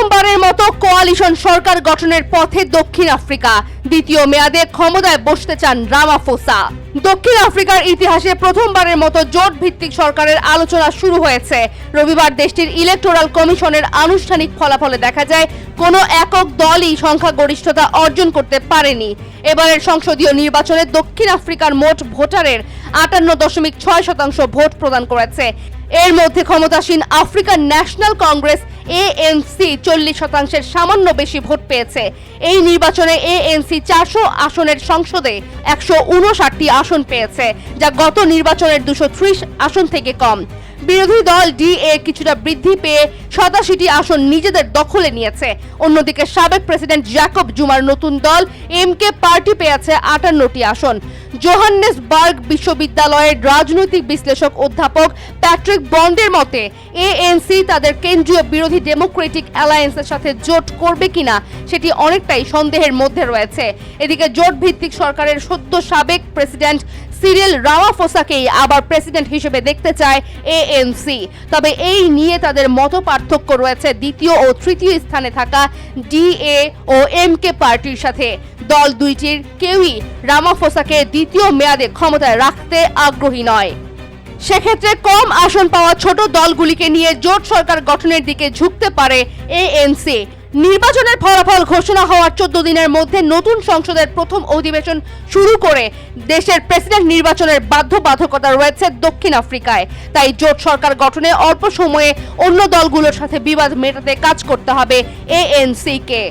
প্রথমবারের মতো কোয়ালিশন সরকার গঠনের পথে দক্ষিণ আফ্রিকা। দ্বিতীয় মেয়াদে ক্ষমতায় বসতে চান রামাফোসা। দক্ষিণ আফ্রিকার ইতিহাসে প্রথমবারের মতো জোট ভিত্তিক সরকারের আলোচনা শুরু হয়েছে। রবিবার দেশটির ইলেকটোরাল কমিশনের আনুষ্ঠানিক ফলাফলে দেখা যায়, কোনো একক দলই সংখ্যাগরিষ্ঠতা অর্জন করতে পারেনি। এবারের সংসদীয় নির্বাচনে দক্ষিণ আফ্রিকার মোট ভোটারের আটান্ন দশমিক ছয় শতাংশ ভোট প্রদান করেছে। এর মধ্যে ক্ষমতাসীন আফ্রিকান ন্যাশনাল কংগ্রেস এএনসি চল্লিশ শতাংশের সামান্য বেশি ভোট পেয়েছে। এই নির্বাচনে এএনসি চারশো আসনের সংসদে একশো উনষাটটি আসন পেয়েছে, যা গত নির্বাচনের দুশো আসন থেকে কম। বিরোধী দল ডিএ কিছুটা বৃদ্ধি পেয়ে সাতাশিটি আসন নিজেদের দখলে নিয়েছে। অন্যদিকে সাবেক প্রেসিডেন্ট জ্যাকব জুমার নতুন দল এমকে পার্টি পেয়েছে আটান্নটি আসন। জোহান্নেসবার্গ বিশ্ববিদ্যালয়ের রাজনৈতিক বিশ্লেষক অধ্যাপক প্যাট্রিক বন্ডের মতে, এএনসি তাদের কেন্দ্রীয় বিরোধী ডেমোক্রেটিক অ্যালায়েন্সের সাথে জোট করবে কিনা সেটি অনেকটাই সন্দেহের মধ্যে রয়েছে। এদিকে জোট ভিত্তিক সরকারের সদ্য সাবেক প্রেসিডেন্ট সিরিল রামাফোসাকেই আবার প্রেসিডেন্ট হিসেবে দেখতে চায় এএনসি তবে এই নিয়ে তাদের মত পার্থক্য রয়েছে দ্বিতীয় ও তৃতীয় স্থানে থাকা ডিএ ও এমকে পার্টির সাথে। দল দুইটির কেউই রামাফোসাকে দ্বিতীয় মেয়াদে ক্ষমতায় রাখতে আগ্রহী নয়। সেক্ষেত্রে কম আসন পাওয়া ছোট দলগুলিকে নিয়ে জোট সরকার গঠনের দিকে ঝুঁকতে পারে এএনসি নির্বাচনের ফলাফল ঘোষণা হওয়ার চোদ্দ দিনের মধ্যে নতুন সংসদের প্রথম অধিবেশন শুরু করে দেশের প্রেসিডেন্ট নির্বাচনের বাধ্যবাধকতা রয়েছে দক্ষিণ আফ্রিকায়। তাই জোট সরকার গঠনে অল্প সময়ে অন্য দলগুলোর সাথে বিবাদ মেটাতে কাজ করতে হবে এএনসি কে।